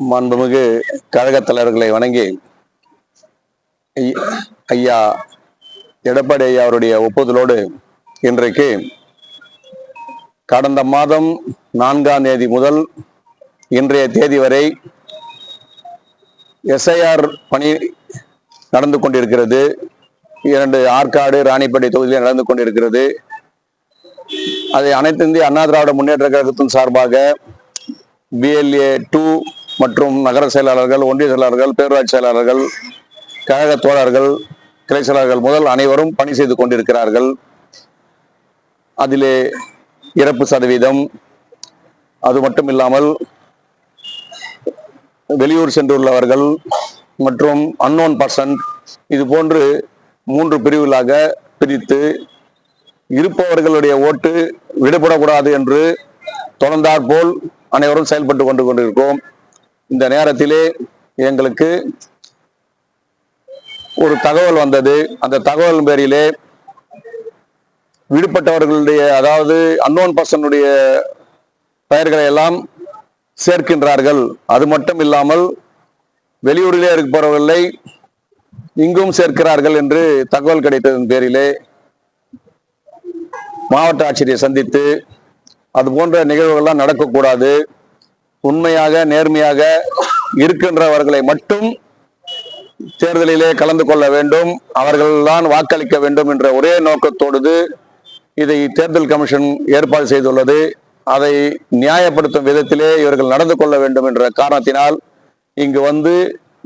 மாண்புமிகு கழகத் தலைவர்களை வணங்கி ஐயா எடப்பாடி ஐயா அவருடைய ஒப்புதலோடு இன்றைக்கு கடந்த மாதம் நான்காம் தேதி முதல் இன்றைய தேதி வரை எஸ்ஐஆர் பணி நடந்து கொண்டிருக்கிறது. இரண்டு ஆற்காடு ராணிப்பேட்டை தொகுதியில் நடந்து கொண்டிருக்கிறது. அதை அனைத்து இந்திய அண்ணா திராவிட முன்னேற்ற கழகத்தின் சார்பாக பிஎல்ஏ டூ மற்றும் நகர செயலாளர்கள் ஒன்றிய செயலாளர்கள் பேரூராட்சி செயலாளர்கள் கழக தோழர்கள் கிளை செயலாளர்கள் முதல் அனைவரும் பணி செய்து கொண்டிருக்கிறார்கள். அதிலே இறப்பு சதவீதம். அது மட்டும் இல்லாமல் வெளியூர் சென்றுள்ளவர்கள் மற்றும் அன்னோன் பர்சன் இது போன்று மூன்று பிரிவுகளாக பிரித்து இருப்பவர்களுடைய ஓட்டு விடுபடக்கூடாது என்று தொடர்ந்தாற்போல் அனைவரும் செயல்பட்டு கொண்டு கொண்டிருக்கிறோம். இந்த நேரத்திலே எங்களுக்கு ஒரு தகவல் வந்தது. அந்த தகவல் பேரிலே விடுபட்டவர்களுடைய அதாவது அன்னோன் பர்சனுடைய பெயர்களை எல்லாம் சேர்க்கின்றார்கள். அது மட்டும் இல்லாமல் வெளியூரிலே இருப்பவர்களை இங்கும் சேர்க்கிறார்கள் என்று தகவல் கிடைத்ததன் பேரிலே மாவட்ட ஆட்சியரை சந்தித்து அது போன்ற நிகழ்வுகள்லாம் நடக்கக்கூடாது. உண்மையாக நேர்மையாக இருக்கின்றவர்களை மட்டும் தேர்தலிலே கலந்து கொள்ள வேண்டும். அவர்கள்தான் வாக்களிக்க வேண்டும் என்ற ஒரே நோக்கத்தோடு இதை தேர்தல் கமிஷன் ஏற்பாடு செய்துள்ளது. அதை நியாயப்படுத்தும் விதத்திலே இவர்கள் நடந்து கொள்ள வேண்டும் என்ற காரணத்தினால் இங்கு வந்து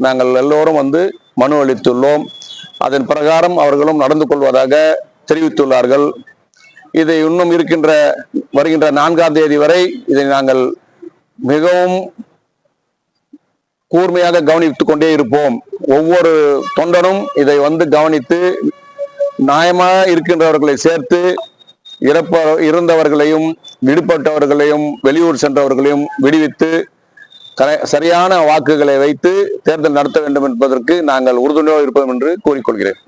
நாங்கள் எல்லோரும் வந்து மனு அளித்துள்ளோம். அதன் பிரகாரம் அவர்களும் நடந்து கொள்வதாக தெரிவித்துள்ளார்கள். இதை இன்னும் இருக்கின்ற வருகின்ற நான்காம் தேதி வரை இதை நாங்கள் மிகவும் கூர்மையாக கவனித்துக் கொண்டே இருப்போம். ஒவ்வொரு தொண்டனும் இதை வந்து கவனித்து நியாயமாக இருக்கின்றவர்களை சேர்த்து இறப்ப இருந்தவர்களையும் விடுபட்டவர்களையும் வெளியூர் சென்றவர்களையும் விடுவித்து சரியான வாக்குகளை வைத்து தேர்தல் நடத்த வேண்டும் என்பதற்கு நாங்கள் உறுதுணையாக இருப்போம் என்று கூறிக்கொள்கிறேன்.